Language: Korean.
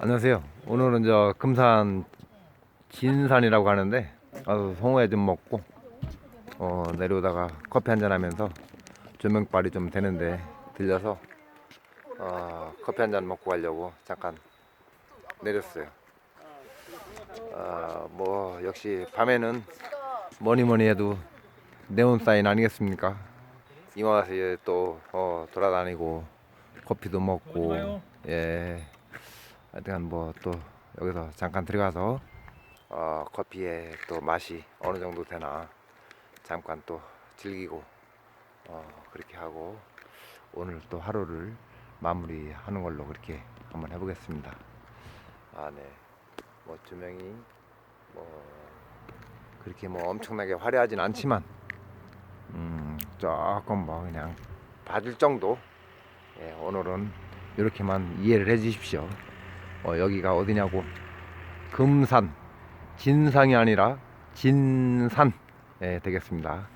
안녕하세요. 오늘은 저 금산 진산이라고 하는데 가서 송어회 좀 먹고 어, 내려오다가 커피 한잔 하면서 조명빨이 좀 되는데 들려서 어, 커피 한잔 먹고 가려고 잠깐 내렸어요. 아, 뭐 역시 밤에는 뭐니 뭐니 해도 네온 사인 아니겠습니까? 이와 와서 또 어, 돌아다니고 커피도 먹고 예 하여튼 뭐 또 여기서 잠깐 들어가서 어, 커피의 또 맛이 어느 정도 되나 잠깐 또 즐기고 어, 그렇게 하고 오늘 또 하루를 마무리하는 걸로 그렇게 한번 해보겠습니다. 아 네. 뭐 조명이 뭐 그렇게 뭐 엄청나게 화려하진 않지만 음 조금 뭐 그냥 봐줄 정도 예, 오늘은 이렇게만 이해를 해 주십시오 어, 여기가 어디냐고. 금산. 진상이 아니라 진산. 예, 되겠습니다